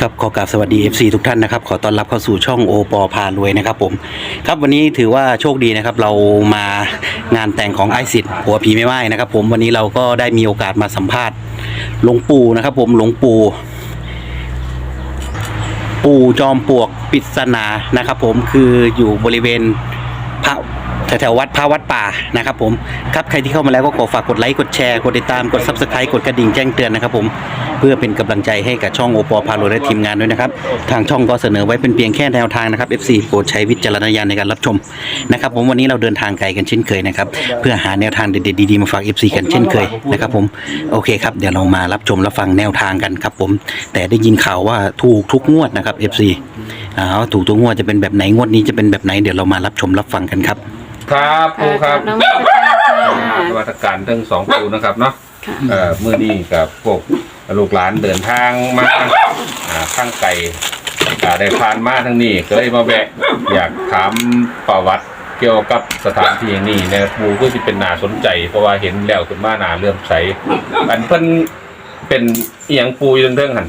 ครับขอกราบสวัสดี FC ทุกท่านนะครับขอต้อนรับเข้าสู่ช่องโอปอพารวยนะครับผมครับวันนี้ถือว่าโชคดีนะครับเรามางานแต่งของไอซิดหัวผีไม่ไหวนะครับ ผมวันนี้เราก็ได้มีโอกาสมาสัมภาษณ์หลวงปู่นะครับผมหลวงปู่ปู่จอมปลวกปริศนานะครับ ผมคืออยู่บริเวณพระแถวๆวัดพระวัดป่านะครับผมครับใครที่เข้ามาแล้วก็ขอฝากกดไลค์กดแชร์กดติดตามกดซับสไครต์กดกระดิ่งแจ้งเตือนนะครับผม พื่อเป็นกำลังใจให้กับช่องโอปอพาโรและทีมงานด้วยนะครับ ทางช่องก็เสนอไว้เป็นเพียงแค่แนวทางนะครับ FC โปรดใช้วิจารณญาณในการรับชมนะครับผมวันนี้เราเดินทางไกลกันเช่นเคยนะครับเพื่อหาแนวทางเด็ดๆดีๆมาฝาก FC กันเช่นเคยนะครับผมโอเคครับเดี๋ยวเรามารับชมรับฟังแนวทางกันครับผมแต่ได้ยินข่าวว่าถูกทุกงวดนะครับ FC อ้าวถูกทุกงวดจะเป็นแบบไหนงวดนี้จะเป็นแบบไหนเดี๋ยวเรามารับชมรับฟังกันครับ ครับครูครับน้องมัสการค่ะนวัตการทั้งสองครูนะครับเนาะค่ะ เอ่อเมื่อนี้กับพวก ลูกหลานเดินทางมาอ่าข้างไก่อ่าได้ผ่านมาทั้งนี้ก็เลยมาแวะอยากถามประวัติเกี่ยวกับสถานที่แห่งนี้ในครูก็จะเป็นนาสนใจ เพราะว่าเห็นแล้วขึ้นมานาเลื่อมใสอันเพิ่นเป็นเอียงปูอยู่เรื่องๆหัน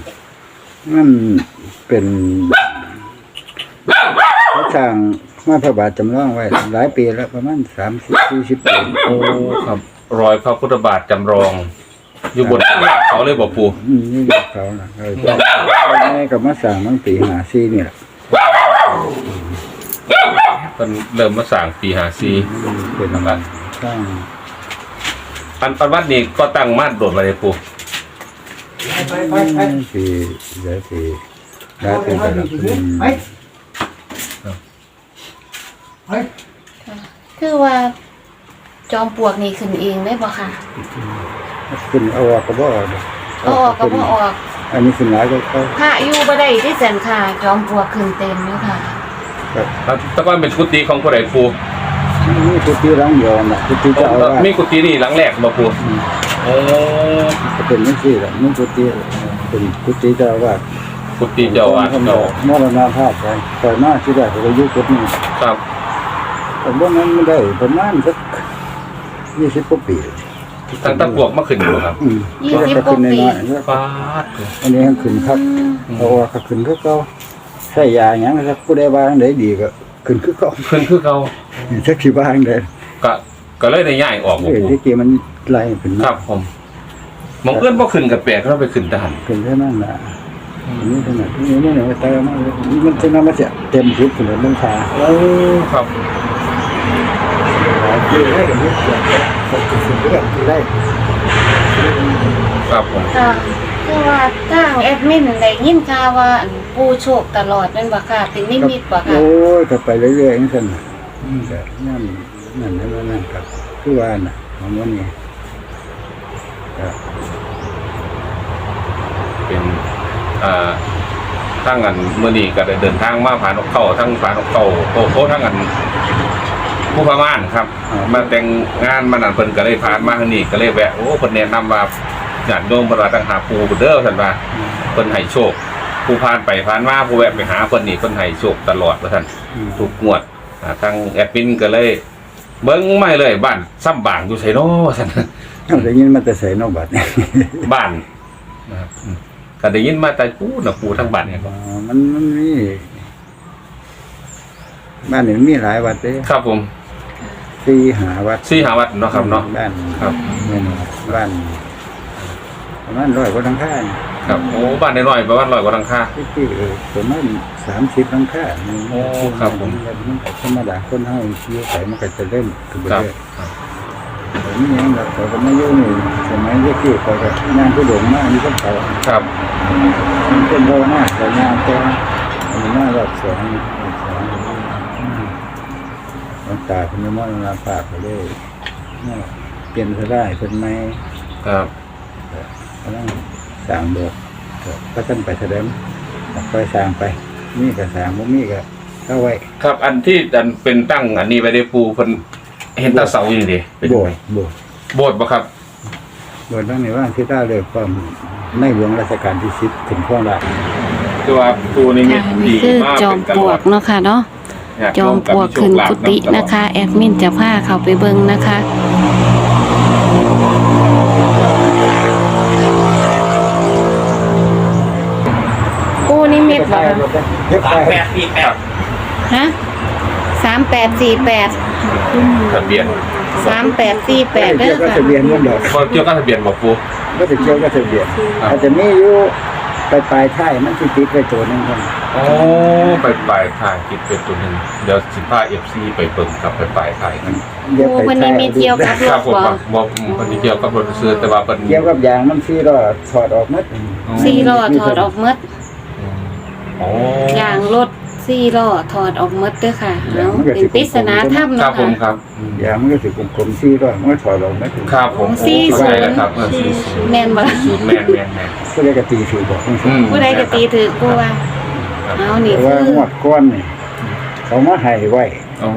มันเป็นพระสร้างมาพระบาทจำลองไว้ หลายปีแล้วประมาณสามสิบสี่สิบปีโอ้ครับรอยพระพุทธบาทจำลอง อยู่บนเขาเลยบอกปูอืมนี่เรียกเขานะเออแม่กับมาสร้างตั้งปีหาซีนี่แหละเพิ่นเริ่มมาสร้างปีหาซีเป็นนะครับสร้างอันอันวัดนี้ก็ตั้งมาดโดดมาเลยปูปีหลายปีหลายปีแล้วอืมคือว่าจอมปลวกนี่ขึ้นเองได้บ่ค่ะ ขึ้นเอาออกก็บ่ออกเอาออกก็บ่ออก อันนี้ขึ้นหลายก็เขาพระอยู่บ่ได้ที่แสนค่ะจอมปลวกขึ้นเต็มอยู่ค่ะครับแต่ว่าเป็นกุฏิของผู้ใดปูนี่กุฏิหลังเดียวน่ะกุฏิเจ้าอาวาสมีกุฏินี่หลังแรกมาปูอืมโอ้ก็เป็นนี่สิแหละนี่กุฏิเป็นกุฏิเจ้าอาวาสกุฏิเจ้าอาวาสผมเก่ามรณภาพไปต่อยมาที่ได้ก็อายุกุฏินี้ครับผมว่านั้นไม่ได้ประมาณสักยี่สิบกว่าปี ตั้งแตะพวกมาขึ้นอยู่ครับอืมยี่สิบก็ขึ้นกว่าปีน้อยๆแล้วก็ฟาดอันนี้ขึ้นครับเพราะว่าก็ขึ้นคือเก่าใช้ยาอย่างนั้นครับผู้ใดบ้างได้ดีก็ขึ้นคือเก่าขึ้นคือเขาสักสิบ้างได้ก็ก็เลยได้ย้ายออกมาเอ้ยปูที่กี้มันไล่ขึ้นคมารับผมมองเอื้อนบ่ขึ้นกับแปลกเราไปขึ้นทหารขึ้นเท่านั้นล่ะอันนี้เท่านั้นนี่นี่เนี่ยมันเติมมามันจะนำมาจะเต็มชุดขึ้นเลยมันขา โอ้ครับ หลายปีได้กันนิดเดียวก็ขึ้นเรื่อยๆได้ครับผมค่ะคือว่าทางแอดมินได้ยินข่าวว่าอันผู้โชคตลอดแม่นบ่ค่ะเป็นนิมิตบ่ค่ะโอ้ยก็ไปเรื่อยๆอย่างนั้นน่ะอืมก็นั่นนั่นนั่นนั่นนั่นครับคือว่าน่ะของวันนี้ก็เป็นอ่าทั้งอันเมื่อนี้ก็ได้เดินทางมาผ่านนกเข้าทั้งผ่านนกเข้าโอ้โหทั้งอัน ผู้พม่านครับมาแต่งงานมานั่นเพิ่นก็เลยผ่านมาทางนี้ก็เลยแวะโอ้เพิ่นแนะนำว่าญาติโยมเพิ่นว่าตั้งหาปูเพิ่นเด้อท่านว่าเพิ่นให้โชค ผู้ผ่านไปผ่านมาผู้แวะไปหาเพิ่นนี่เพิ่นให้โชคตลอดว่าท่านอืมทุกงวดอ่าทางแอดมินก็เลย เบิ่งไม่เลยบ้านซ้ำบางอยู่ไสเนาะว่าซั่นเอาได้ยินมาแต่ใส่นอกบัตรเนี่ยบ้านนะครับอืมก็ได้ยินมาแต่ปูน่ะปูทั้งบ้านเนี่ยอ๋อมันมันมีบ้านนี่มีหลายวัดเลยครับผม สี่หาวัดสี่หาวัดเนาะครับเนาะ บ้านครับ เงินบ้านประมาณร้อยกว่าหลังคาเนี่ยครับโอ้บ้านน้อยๆประมาณร้อยกว่าหลังคา ที่ที่เออประมาณสามสิบหลังคาโอ้ครับผม มันก็ธรรมดาคนเฮาอยู่ใส่มันก็จะเล่นขึ้นไปครับ เรื่อยผมยังแบบเขาก็ไม่ยุ่งนี่สมัยเด็กที่เขาก็งานผู้หลงมากนี่ก็เขาครับ มันเป็นโบนาแต่งานแต่อันนี้มารอบสอง ตาคุณมอนาภาพไปเลยเนี่ยเปลี่ยนสลายเป็นไม้ครับกำลังสร้างโบสถ์ก็ท่านไปแสดงไปสร้างไปมีก็สร้างบ่มีก็เข้าไว้ครับอันที่อันเป็นตั้งอันนี้ไปได้ปูเพิ่นเห็นตาเสาอยู่นี่ดิเป็นโบไงสถ์โบสถ์โบสถ์บ่ครับโบสถ์ตั้งในว่างที่ได้เลยความในหลวงรัชกาลที่สิบถึงข้อละคือว่าปูนี่มีค่ะดีนี่คือมากจอมเป็นปลวกเนาะค่ะเนาะญาติ จโยอมมปลวกขึ้นกุฏินะคะ แอดมินจะพาเข้าไปเบิ่งนะคะปูเก็บสาไปมแปดสี่แปดฮะสามแปดสี่แปดทะเบียนสามแปดสี่แปดเด้เกี่ยอวกับค่ะทะเบียนมันดอกบ่เกี่ยวกับทะเบียนบ่ปูก็จะเกี่ยวกับทะเบียนครับอาจจะมีอยู่ ปลายปลายท้ายมันสิติดไปตัวหนึงครับโอ้ไปปลายทางคิดเป็นตัวหนึงเดี๋ยวสิพา FC ไปเบิ่งกับไปปลายทางกันเดี๋ยวปูไปวันท้านี้ยมีเที่ยวกับรครับถผมบ่ครับบ่มันสิเกี่ยวกับรถซื้อแต่ว่าเพิ่นเกี่ยวกับยางมันสี่ล้อถอดออกหมดสี่ล้อถอดออกหมดโอ้ยางรถ สี่ล้อถอดออกหมดเด้อค่ะเอาเป็นปริศนาถ้ำครัเนาะบผมค่ะครับอืมยางมันก็สิกลมๆสี่ล้อมันก็ถอดออกหมดครับผมสี่เข้าใจแล้วครับเออศูนย์สี่ศูนย์แม่นบ่ล่ะศูนย์แม่นแม่นแม่นก็เลยกตีถือบอกจังซี่อืมผู้ใดก็ตีถือกูว่าเอานี่แต่คืว่าองวดก้อนนี่เขามาให้ไว้อ๋อ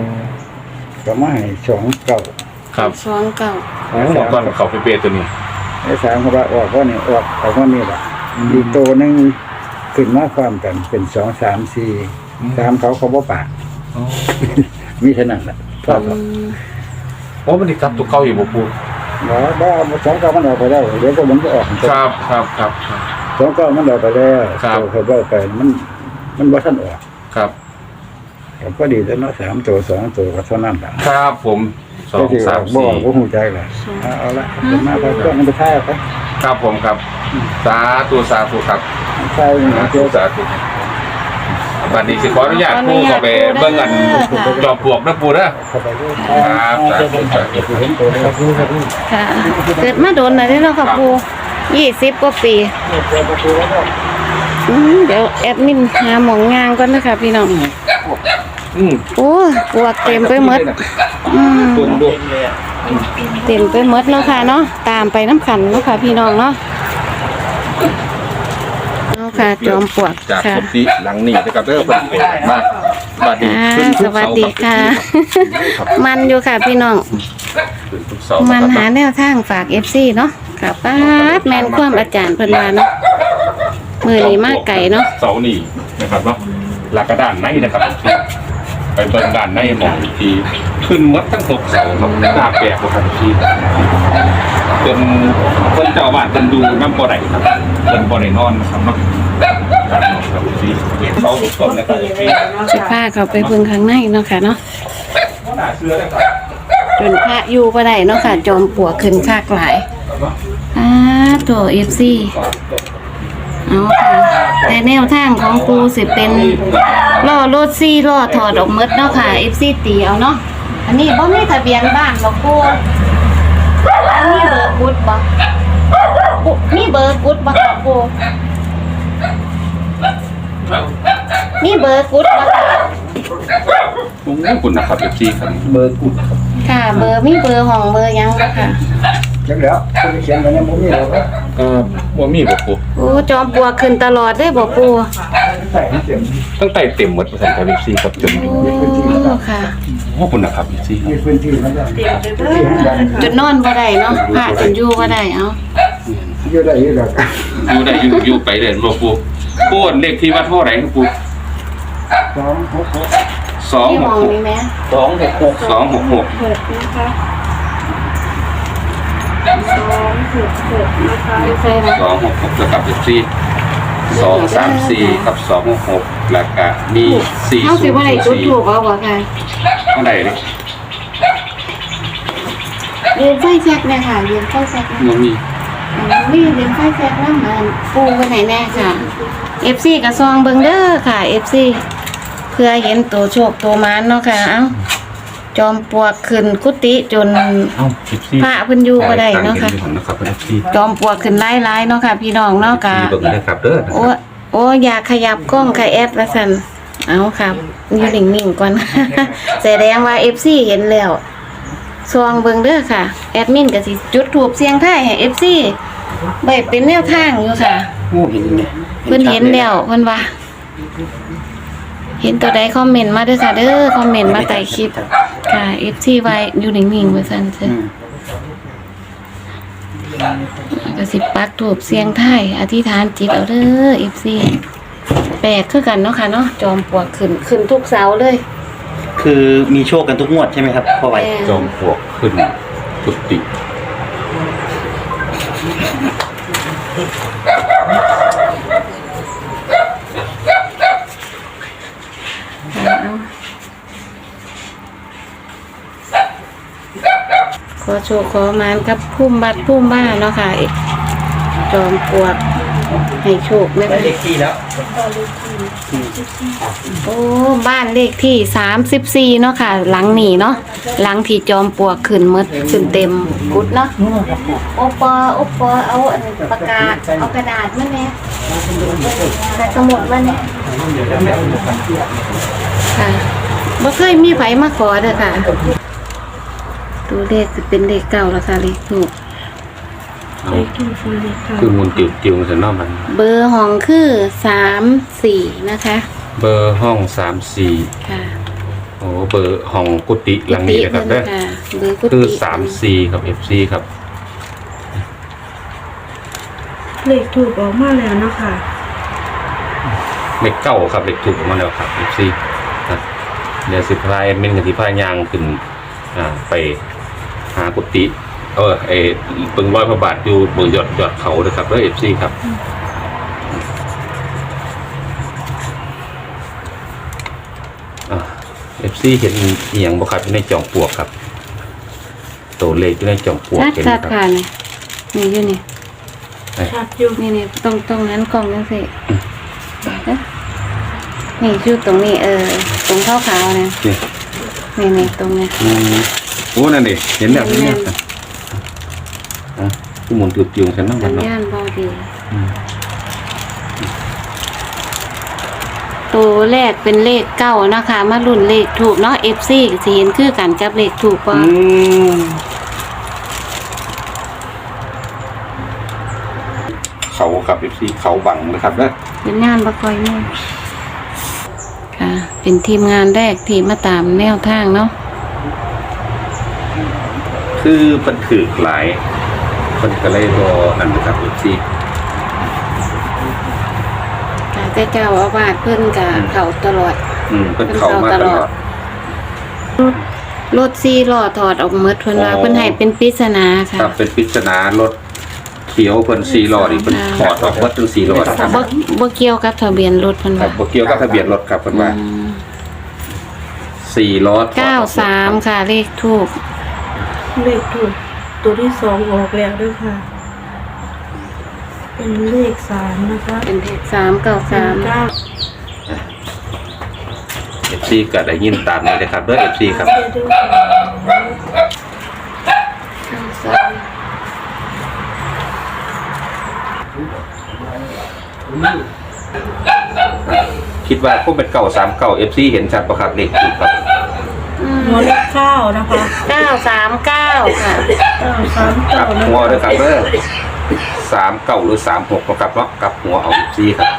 เขามาให้สองเก่าครับสองเก่าหมอก่อนเขาไปเปย์ตัวนี้ ไอ้สามเขาว่าออกว่านี่ออกออกว่านี่แหละอีกตัวหนึงขึ้นมาความกันเป็นสองสามสี่ สามเขาเขาบ่ปาก อ๋อมีเท่านั้นแหละพออืมโอ้มันได้กลับตัวเก่าอยู่บ่ปูหมอบ้าสองเก้ามันออกไปแล้วเดี๋ยวก็มันจะออกครับครับครับ สองเก้ามันออกไปแล้วครับ เขาบอกไปมัน มันบ่ทันออกครับก็พอดีแล้วเนาะสามตัวสองตัวก็เท่านั้นแหละครับผมสองสามบ่สี่บ่ฮู้ใจล่ะเอาเอาละเอามาไปเครื่องมันไปท่ายเอาไปครับผมครับ สาธุสาธุครับท่ายมันสาเกี่ธุยวสาธุ บัดนี้สิขออนุญาตปูเข้าไปเบิ่งกันจอมปลวกนะปูเด้อเข้าไปด้วยครับสาธุสาธุเห็นตัวเลยครับรู้ครับรู้ค่ะเกิดมาโดนอะไรเนาะค่ะปูยี่สิบกว่าปีเนี่ยเปิดประตูแล้วก็อืมเดี๋ยวแอดมินหาหมองงางก่อนนะคะพี่น้องอืมโอ้ปวกเต็มไปหมดอืมปูดูเต็มไปหมดเนาะค่ะเนาะตามไปน้ำขันเนาะค่ะพี่น้องเนาะเอา ค่ะจอมปลวกจากค่ะ สมติหลังนี้นะครับเด้อเพิ่นเป็นมาบัดนี้อ่าขึ้นสทุกวัสเสาดีค่ะ ครับมันอยู่ค่ะพี่น้อง ขึ้นทุกเสามันนะคหารับแนวทางฝากเอฟซีเนาะกับป้าดแมนความอาจารย์เพิ่นว่าเนาะมือนี้มากไก่เนาะเสานี่นะครับเนาะหลักกระดานในนะครับ ไปเบิ่งด้านในหมองอีกทีขึ้นหมดทั้งหกเสาครับหน้าแปลกบ่ครับพี่จนเพิ่นเจ้าบ้านเพิ่นดูน้ำบ่ได้ครับเพิ่นบ่ได้นอนนะครับเนาะการนอนครับพี่เสาทุกต้นนะครับพี่สิพาเขาไปเบิ่งข้างในเนาะค่ะเนาะบ่น่าเชื่อนะครับจนพระอยู่บ่ได้เนาะค่ะ จอมปลวกขึ้นคากหลายอ่าตัวเอฟซีเอาค่ะ แต่แนวทางของปูสิเป็นล้อรถซี่ล้อถอดออกหมดเนาะค่ะเอฟซีตีเอาเนาะอันนี้บ่มีทะเบียนบ้านบ่ปูอันนี้เบอร์กุดบ่ปูมีเบอร์กุดบ่ค่ะปูมีเบอร์กุดบ่ค่ะโอ้คุณนะครับพี่ครับเบอร์กุดครับค่ะ เบอร์มีเบอร์ห้องเบอร์หยังบ่ค่ะ จังแล้วคุณเขียนไว้ในมุมนี้แล้วก็เอ่อบ่มีบ่ปูโอ้ จอมปลวกขึ้นตลอดได้บ่ปูใส่ให้เต็มตั้งแต่เต็มหมดภาษาไทยพี่ครับจนโอ้ค่ะโอ้คุณนะครับพี่มีพื้นที่มันก็พื้นที่ให้ดันจนนอนบ่ได้เนาะพระจนอยู่บ่ได้เอ้าอยู่ได้อยู่ดอกอยู่ได้อยู่อยู่ไปเด่นบ่ปูปูเลขที่วัดเท่าไหร่ครับปูสองหกหกสองที่หมกองหกนี่แม่สองหกหก สองหกหกเปิดนะคะอยู่ใส่นะสองหกหกแล้วกับสี่สองสามสี่กับสองหกหกแล้วก็มีสี่เฮาศูสินย์บ่ได้จุดสี่ถูกเอาบ่ค่ะเท่าไหร่เลยยืนไฟแช็กเนี่ยค่ะยืนไฟแช็กนะมันมีนี่ยืนไฟแช็กนำมันปูไว้ไหนแน่ค่ะ FC ก็ซองเบิ่งเด้อค่ะ FC เพื่อเห็นตัวโชคตัวมานเนาะค่ะ เอ้า จอมปลวกขึ้นกุฏิจน เอ้าสิบสี่พระเพิ่นอยู่บ่ได้เนาะค่ะนะครับเป็นสี่จอมปลวกขึ้นไล่ๆเนาะค่ะ พี่น้องเนาะกะมีเบิ่งนะครับเด้อนะคโอ้รับโอ้อยากขยับกล้องค่ะแอดละสันเอาค่ะอยู่นิ่งๆก่อน แสดงว่า FC เห็นแล้วซองเบิ่งเด้อค่ะ แอดมินก็สิจุดถูกเสียงท้ายให้ FC ไว้เป็นแนวทางอยู่ค่ะ โอ้เห็นเนี่ยเพิ่นเห็นแล้วเพิ่นว่า เห็นตัวใดคอมเมนต์มาเด้อค่ะเด้อคอมเมนต์มาใต้คลิปค่ะ FC ไว้อยู่นิ่งๆไว้ซั่นเถอือะมก็สิปักถูกเสียงไทายอธิษฐานจิตเอาเด้อเอฟซีแปลกคือกันเนาะค่ะเนาะจอมปลวกขึ้นขึ้นทุกเสาเลย คือมีโชคกันทุกงวดใช่ไหมครับพ่อไหวแม่ จอมปลวกขึ้นกุฏิ โชว์ขอมานกับพุ่มบัดพุ่มบ้าเนาะค่ะจอมปลวกให้โชคแม่ได้เลขที่แล้วโอ้บ้านเลขที่สามสิบสี่เนาะค่ะ หลังนี้เนาะหลังที่จอมปลวกขึ้นหมดขึ้นเต็มกุดเนาะโอปอโอปอเอาอันปากกาเอากระดาษมาแน่กระสมุดมาแน่ค่ะบ่เคยมีไผมาขอเด้อค่ะ ตัวเลขจะเป็นเลขเก่าแล้วค่ะเลขถูกคือมุนติวติวๆเสนอมัน เบอร์ห้องคือสามสี่นะคะเบอร์ห้องสามสี่ค่ะโอ้เบอร์ห้องกุฏิหลังนี้นะครับกุเด้อฏิเพิ่นค่ะเบอร์กุคือฏิสามสี่กับเอฟซีครับ เลขถูกออกมาแล้วเนาะค่ะเลขเก้าครับเลขถูกมาแล้วครับเอฟซีครับเดี๋ยวสิพายเมนกับที่พายยางขึ้นอ่าไป หากุฏิเออไอปึงร้อยพระบาทอยู่บนยอดยอดเขาเลยครับเด้อเอฟซีครับเอฟซีเห็นอหย่างบ่ครับอยู่ในจอมปลวกครับ ตัวเลขอยู่ในจอมปลวกชัดเห็นชัไหมดครับค่ะนี่นี่อยู่นี่ชัดอยู่นี่นี่ตรงตรงนั้นกล่องนั่นสิเอ๊ะนี่ชื่อตรงนี้เออตรงขาวขาวๆนะนี่นี่นี่ตรงนี้อืม โอ้นั่นดิเห็นแบบนี้เนี่ยอะผู้หมุนติวติวๆฉันนั่งกัสันญเนาะญาณบอดี อืมตัวแรกเป็นเลขเก้านะคะ มารุ่นเลขถูกเนาะ FC สิเห็นคือกันกับเลขถูกป่ะอืมเขาครับเอฟซีเขาบังนะครับนะสัญญาณบ่ค่อยมีค่ะ เป็นทีมงานแรกที่มาตามแนวทางเนาะ คือมันถือหลายมันก็เลยรอนั่นนะครับเอฟซีค่ะแต่เจ้าอาวาสเพิ่นกับเขาตลอด อืมเป็นเขามาตลอด รถซีล้อถอดออกหมดเพิ่นว่าอ๋อ เพิ่นให้เป็นปริศนาค่ะครับเป็นปริศนารถเขียวเพิ่นสีหลอดอีกเพิ่นถอดออกวัดถึงสีหลอดครับบ่บ่เกี่ยวกับทะเบียนรถเพิ่นครัว่าบบ่เกี่ยวกับทะเบียนรถครับเพิ่นว่าอืมสี่ล้อถอดออกหมดครับ 93 ค่ะเลขทูป เลขถูกตัวที่สองออกแล้วด้วยค่ะ เป็นเลขสามนะคะเป็นเลขเก้า393เอฟซีก็ได้ยินตามนี้เลยครับเด้อเอฟซีครับคิดว่าพวกเป็นเก่าสามเก่าเอฟซีเห็นชัดประครับเลขถูกครับ หัวเลขเก้านะคะ939ค่ะเก้าสามกลัเก้าบนะหัวคะด้วยครับเด้อสามเก่าหรือสามหกนะครับเนาะกลับหัวเอาเอฟซีครับ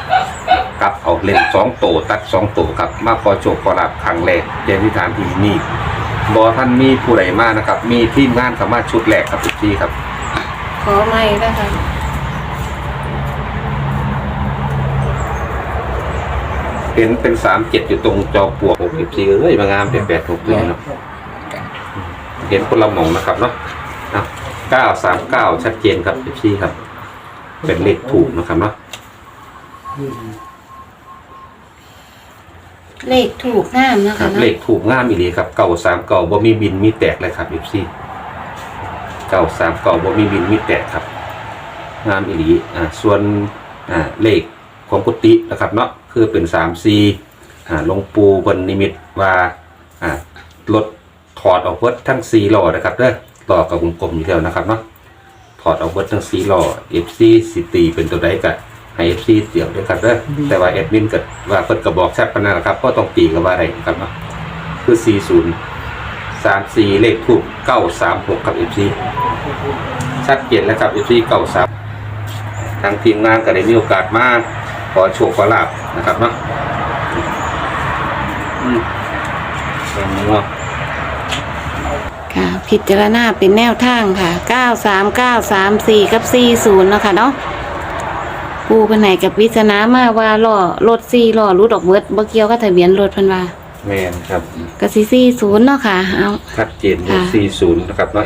กลับเอาเล่นสองโตตัดสองโตครับ มาขอโชคขอลาบครั้งแรกเจนิทานที่นี่บอท่านมีผู้ใดมานะครับ มีทีมงานสามารถชุดแรกครับเอฟซีครับ ขอใหม่นะคะ ห็นเป็นสามเจ็ดอยู่ตรงจอปลวกหกสิบสี่เอ้ยมางามแปดแปดหกเลยเนาะเห็นคนละหมองนะครับเนาะเก้าสามเก้าชัดเจนครับสิบสี่ครับ เป็นเลขถูกนะครับเนาะเลขถูกงามนะครัคะบเนาะเลขถูกงามอีหลีครับเก้าสามเก้าบ่มีบินมีแตกเลยครับสิบสี่เก้าสามเก้าบ่มีบินมีแตกครับ งามอีหลีอ่าส่วนอ่าเลขของกุฏินะครับเนาะ คือเป็นสามสี่อ่าหลวงปู่บนนิมิตว่าอ่ารถถอดออกเบิดทั้งสี่ล้อนะครับเด้อล้อกับวงกลมอยู่แล้วนะครับเนาะถอดออกเบิดทั้งสี่ล้อเอฟซีสิตีเป็นตัวใดกันให้เอฟซีเดี่ยวด้วยครับเด้อแต่ว่าแอดมินก็ว่าเพิ่นก็บอกชัดปานนั้นนะครับก็ต้องตีกับว่าอะไรนะครับเนาะคือสี่ศูนย์สามสี่เลขทูบเก้าสามหกกับเอฟซีชัดเจนแล้วครับเอฟซีเก้าสามทางทีมงานก็ได้มีโอกาสมา ขอโชคขอลาบนะครับเนาะอืมเป็นงัวค่ะ พิจารณาเป็นแนวทางค่ะ 93934 กับ 40เนาะคะเนาะปูเพิ่นให้กับวิศนามาว่าล้อรถ4ล้อรุดออกเบิดบ่เกี่ยวกับทะเบียนรถเพิ่นว่าแมนครับก็สิ40เนาะค่ะ เอาชัดเจนค่ะ 40นะครับเนาะ